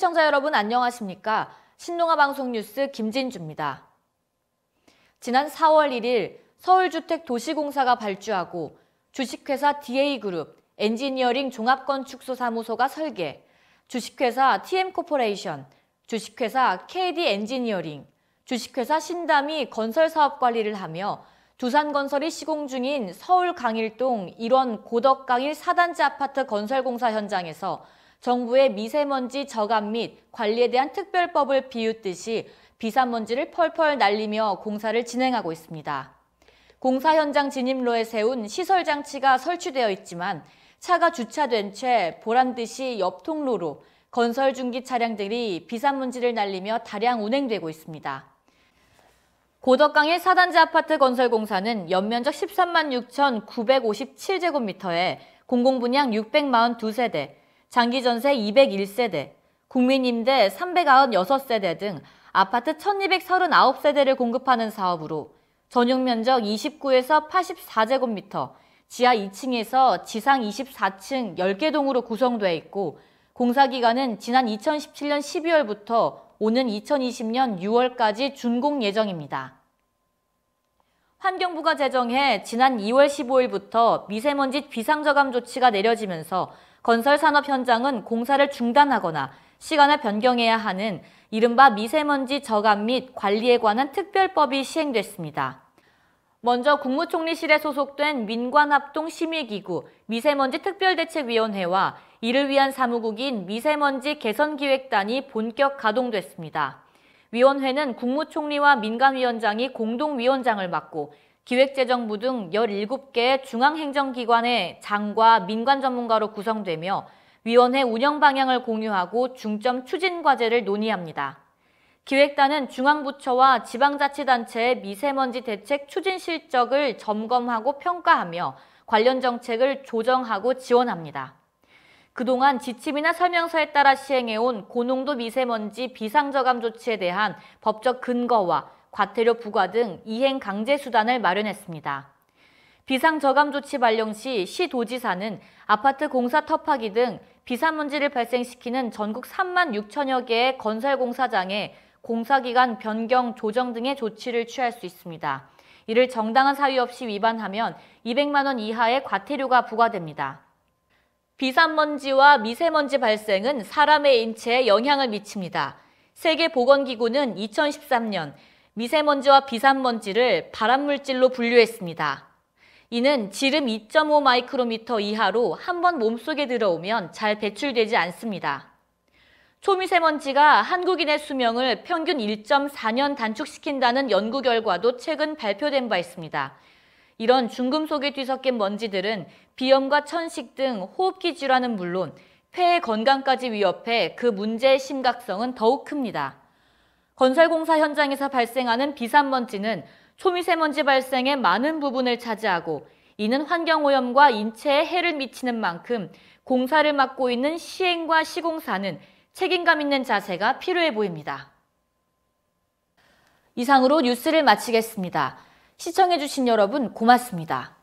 시청자 여러분 안녕하십니까? 신동아 방송 뉴스 김진주입니다. 지난 4월 1일 서울주택도시공사가 발주하고 주식회사 DA그룹 엔지니어링 종합건축소사무소가 설계, 주식회사 TM코퍼레이션, 주식회사 KD 엔지니어링, 주식회사 신담이 건설사업 관리를 하며 두산건설이 시공 중인 서울 강일동 1원 고덕강일 4단지 아파트 건설공사 현장에서 정부의 미세먼지 저감 및 관리에 대한 특별법을 비웃듯이 비산먼지를 펄펄 날리며 공사를 진행하고 있습니다. 공사 현장 진입로에 세운 시설 장치가 설치되어 있지만 차가 주차된 채 보란 듯이 옆 통로로 건설 중기 차량들이 비산먼지를 날리며 다량 운행되고 있습니다. 고덕강의 4단지 아파트 건설 공사는 연면적 13만 6,957제곱미터에 공공분양 642세대, 장기전세 201세대, 국민임대 396세대 등 아파트 1239세대를 공급하는 사업으로 전용 면적 29에서 84제곱미터, 지하 2층에서 지상 24층 10개 동으로 구성되어 있고 공사 기간은 지난 2017년 12월부터 오는 2020년 6월까지 준공 예정입니다. 환경부가 제정해 지난 2월 15일부터 미세먼지 비상저감 조치가 내려지면서 건설 산업 현장은 공사를 중단하거나 시간을 변경해야 하는 이른바 미세먼지 저감 및 관리에 관한 특별법이 시행됐습니다. 먼저 국무총리실에 소속된 민관합동심의기구 미세먼지 특별대책위원회와 이를 위한 사무국인 미세먼지 개선기획단이 본격 가동됐습니다. 위원회는 국무총리와 민간위원장이 공동위원장을 맡고 기획재정부 등 17개의 중앙행정기관의 장과 민관 전문가로 구성되며 위원회 운영 방향을 공유하고 중점 추진 과제를 논의합니다. 기획단은 중앙부처와 지방자치단체의 미세먼지 대책 추진 실적을 점검하고 평가하며 관련 정책을 조정하고 지원합니다. 그동안 지침이나 설명서에 따라 시행해온 고농도 미세먼지 비상저감 조치에 대한 법적 근거와 과태료 부과 등 이행 강제 수단을 마련했습니다. 비상저감 조치 발령 시 시도지사는 아파트 공사 터파기 등 비산먼지를 발생시키는 전국 3만 6천여 개의 건설공사장에 공사기간 변경, 조정 등의 조치를 취할 수 있습니다. 이를 정당한 사유 없이 위반하면 200만 원 이하의 과태료가 부과됩니다. 비산먼지와 미세먼지 발생은 사람의 인체에 영향을 미칩니다. 세계보건기구는 2013년 미세먼지와 비산먼지를 발암물질로 분류했습니다. 이는 지름 2.5 마이크로미터 이하로 한 번 몸속에 들어오면 잘 배출되지 않습니다. 초미세먼지가 한국인의 수명을 평균 1.4년 단축시킨다는 연구 결과도 최근 발표된 바 있습니다. 이런 중금속이 뒤섞인 먼지들은 비염과 천식 등 호흡기 질환은 물론 폐의 건강까지 위협해 그 문제의 심각성은 더욱 큽니다. 건설공사 현장에서 발생하는 비산먼지는 초미세먼지 발생의 많은 부분을 차지하고 이는 환경오염과 인체에 해를 미치는 만큼 공사를 맡고 있는 시행과 시공사는 책임감 있는 자세가 필요해 보입니다. 이상으로 뉴스를 마치겠습니다. 시청해주신 여러분 고맙습니다.